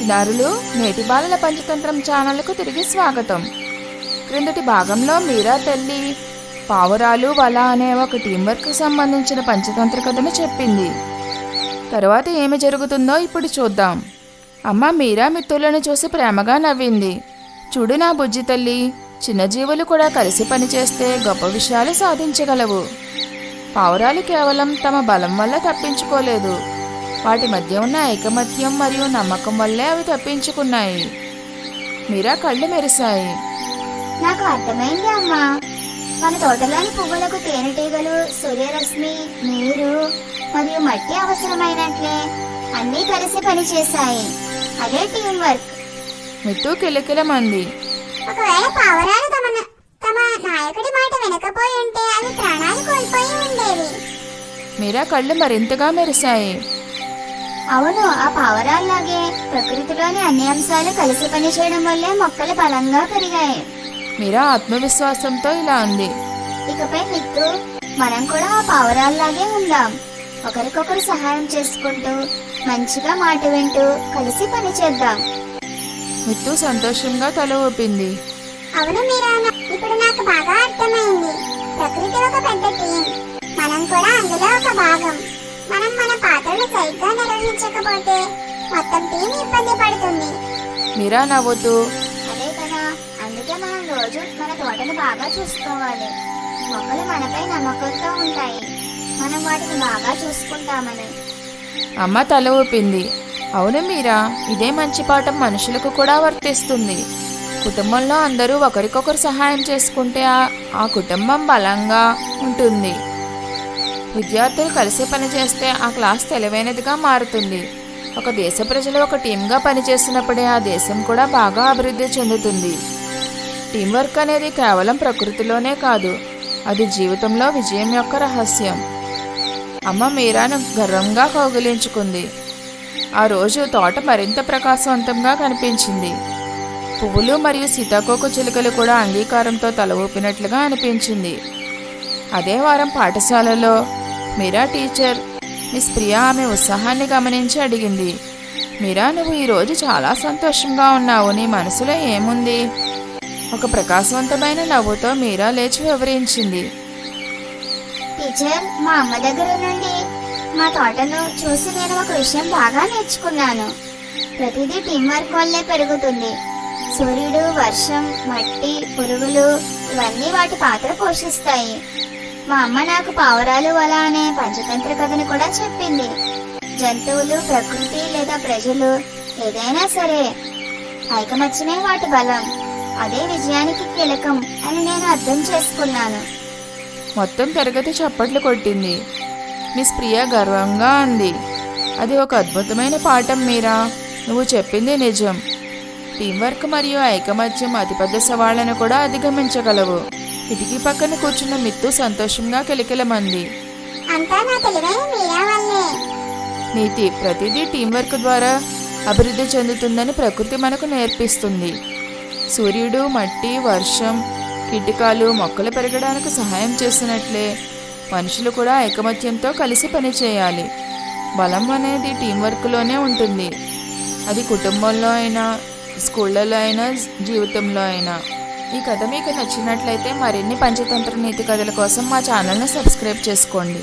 చిన్నారులు నేటి బాలల పంచతంత్రం ఛానల్కు తిరిగి స్వాగతం. క్రిందటి భాగంలో మీరా తల్లి పావురాలు వల అనే ఒక టీం వర్క్కి సంబంధించిన పంచతంత్ర కథను చెప్పింది. తర్వాత ఏమి జరుగుతుందో ఇప్పుడు చూద్దాం. అమ్మ మీరా మిత్రులను చూసి ప్రేమగా నవ్వింది. చూడు నా బుజ్జి తల్లి చిన్న జీవులు కూడా కలిసి పనిచేస్తే గొప్ప విషయాలు సాధించగలవు. పావురాలు కేవలం తమ బలం వల్ల తప్పించుకోలేదు. వాటి మధ్య ఉన్న ఐకమత్యం మరియు నమ్మకం వల్లే అవి తప్పించుకున్నాయి. మీరా కళ్ళు మెరిశాయి. నాకు అర్థమైంది అమ్మా. మన తోటలోని పువ్వులకు తేనెటీగలు సూర్యరశ్మి నీరు మరియు మట్టి అవసరమైనట్లే అన్నీ కలిసి పనిచేశాయి. అదే టీం వర్క్. మిత్తు కిలకిలమంది. ఒకవేళ పావురాలు తమ తమ నాయకుడి మాట వినకపోయి ఉంటే అవి ప్రాణాలు కోల్పోయి ఉండేవి. మీరా కళ్ళు మరింతగా మెరిశాయి. అవును ఆ పావురాల్లాగే ప్రకృతిలోని అన్ని అంశాలు కలిసి పనిచేయడం వల్లే మొక్కలు బలంగా పెరిగాయి. మీరా ఆత్మవిశ్వాసంతో ఇలా అంది. ఇకపై మిత్తు మనం కూడా ఆ పావురాల్లాగే ఉందాం. ఒకరికొకరు సహాయం చేసుకుంటూ మంచిగా మాట వింటూ కలిసి పని చేద్దాం. మిత్తు సంతోషంగా తల ఊపింది. అవును మీరా ఇప్పుడు నాకు బాగా అర్థమైంది. ప్రకృతి ఒక పెద్ద టీం మనం కూడా అందులో ఒక భాగం. మనం మన పాత్రలు సరిగ్గా నిర్వహించకపోతే మొత్తం టీం ఇబ్బంది పడుతుంది. మీరా నవ్వుతూ అదే కదా అందుకే మనం రోజు మన తోటను బాగా చూసుకోవాలి. మొక్కలు మనపై నమ్మకంతో ఉంటాయి. మనం వాటిని బాగా చూసుకుంటామని. అమ్మ తల ఊపింది. అవును మీరా ఇదే మంచి పాఠం మనుషులకు కూడా వర్తిస్తుంది. కుటుంబంలో అందరూ ఒకరికొకరు సహాయం చేసుకుంటే ఆ- ఆ కుటుంబం బలంగా ఉంటుంది. విద్యార్థులు కలిసి పనిచేస్తే ఆ క్లాస్ తెలివైనదిగా మారుతుంది. ఒక దేశ ప్రజలు ఒక టీంగా పనిచేసినప్పుడే ఆ దేశం కూడా బాగా అభివృద్ధి చెందుతుంది. టీం వర్క్ అనేది కేవలం ప్రకృతిలోనే కాదు అది జీవితంలో విజయం యొక్క రహస్యం. అమ్మ మీరాను గర్వంగా కౌగిలించుకుంది. ఆ రోజు తోట మరింత ప్రకాశవంతంగా కనిపించింది. పువ్వులు మరియు సీతాకోక చిలుకలు కూడా అంగీకారంతో తల ఊపినట్లుగా అనిపించింది. అదే వారం పాఠశాలలో మీరా టీచర్? మిస్ ప్రియా ఆమె ఉత్సాహాన్ని గమనించి అడిగింది. మీరా నువ్వు ఈరోజు చాలా సంతోషంగా ఉన్నావు. నీ మనసులో ఏముంది? ఒక ప్రకాశవంతమైన నవ్వుతో మీరా లేచి వివరించింది. టీచర్ మా అమ్మ దగ్గర నుండి మా తోటను చూసి నేను ఒక విషయం బాగా నేర్చుకున్నాను. ప్రతిదీ టీం వర్క్ వల్లే పెరుగుతుంది. సూర్యుడు వర్షం మట్టి పురుగులు ఇవన్నీ వాటి పాత్ర పోషిస్తాయి. మా అమ్మ నాకు పావురాలు వల అనే పంచతంత్ర కథను కూడా చెప్పింది. జంతువులు ప్రకృతి లేదా ప్రజలు ఏదైనా సరే ఐకమత్యమే వాటి బలం. అదే విజయానికి కీలకం అని నేను అర్థం చేసుకున్నాను. మొత్తం తరగతి చప్పట్లు కొట్టింది. మిస్ ప్రియా గర్వంగా అంది. అది ఒక అద్భుతమైన పాఠం మీరా? నువ్వు చెప్పింది నిజం. టీం వర్క్ మరియు ఐకమత్యం అతిపెద్ద సవాళ్ళను కూడా అధిగమించగలవు. కిటికీ పక్కన కూర్చున్న మిత్తు సంతోషంగా కిలకిలమంది నీతి ప్రతిదీ టీం వర్క్ ద్వారా అభివృద్ధి చెందుతుందని ప్రకృతి మనకు నేర్పిస్తుంది. సూర్యుడు మట్టి వర్షం కీటకాలు మొక్కలు పెరగడానికి సహాయం చేసినట్లే మనుషులు కూడా ఐకమత్యంతో కలిసి పనిచేయాలి బలం అనేది టీం వర్క్లోనే ఉంటుంది. అది కుటుంబంలో అయినా స్కూళ్ళలో అయినా జీవితంలో అయినా. ఈ కథ మీకు నచ్చినట్లయితే మరిన్ని పంచతంత్ర నీతి కథల కోసం మా ఛానల్ని సబ్స్క్రైబ్ చేసుకోండి.